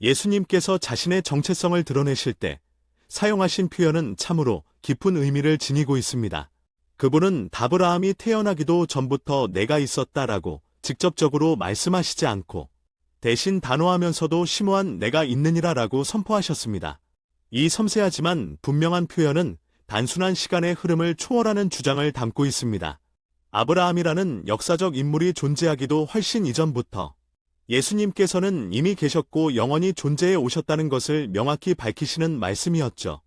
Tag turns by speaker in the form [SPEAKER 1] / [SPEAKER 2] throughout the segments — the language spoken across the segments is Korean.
[SPEAKER 1] 예수님께서 자신의 정체성을 드러내실 때 사용하신 표현은 참으로 깊은 의미를 지니고 있습니다. 그분은 다브라함이 태어나기도 전부터 내가 있었다라고 직접적으로 말씀하시지 않고 대신 단호하면서도 심오한 내가 있느니라라고 선포하셨습니다. 이 섬세하지만 분명한 표현은 단순한 시간의 흐름을 초월하는 주장을 담고 있습니다. 아브라함이라는 역사적 인물이 존재하기도 훨씬 이전부터 예수님께서는 이미 계셨고 영원히 존재해 오셨다는 것을 명확히 밝히시는 말씀이었죠.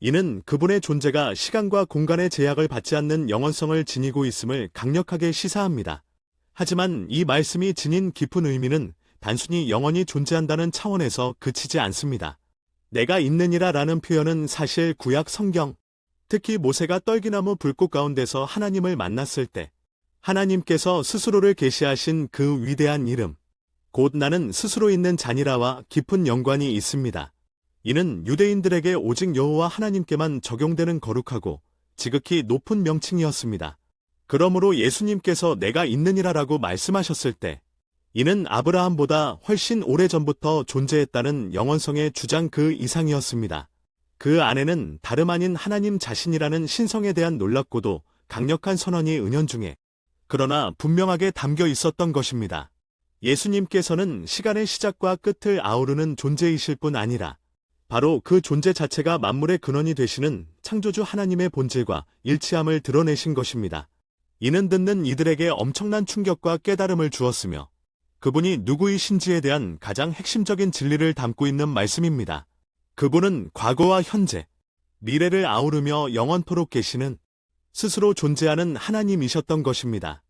[SPEAKER 1] 이는 그분의 존재가 시간과 공간의 제약을 받지 않는 영원성을 지니고 있음을 강력하게 시사합니다. 하지만 이 말씀이 지닌 깊은 의미는 단순히 영원히 존재한다는 차원에서 그치지 않습니다. 내가 있느니라 라는 표현은 사실 구약 성경, 특히 모세가 떨기나무 불꽃 가운데서 하나님을 만났을 때 하나님께서 스스로를 계시하신 그 위대한 이름, 곧 나는 스스로 있는 자니라와 깊은 연관이 있습니다. 이는 유대인들에게 오직 여호와 하나님께만 적용되는 거룩하고 지극히 높은 명칭이었습니다. 그러므로 예수님께서 내가 있느니라라고 말씀하셨을 때 이는 아브라함보다 훨씬 오래전부터 존재했다는 영원성의 주장 그 이상이었습니다. 그 안에는 다름 아닌 하나님 자신이라는 신성에 대한 놀랍고도 강력한 선언이 은연중에 그러나 분명하게 담겨 있었던 것입니다. 예수님께서는 시간의 시작과 끝을 아우르는 존재이실 뿐 아니라 바로 그 존재 자체가 만물의 근원이 되시는 창조주 하나님의 본질과 일치함을 드러내신 것입니다. 이는 듣는 이들에게 엄청난 충격과 깨달음을 주었으며 그분이 누구이신지에 대한 가장 핵심적인 진리를 담고 있는 말씀입니다. 그분은 과거와 현재, 미래를 아우르며 영원토록 계시는 스스로 존재하는 하나님이셨던 것입니다.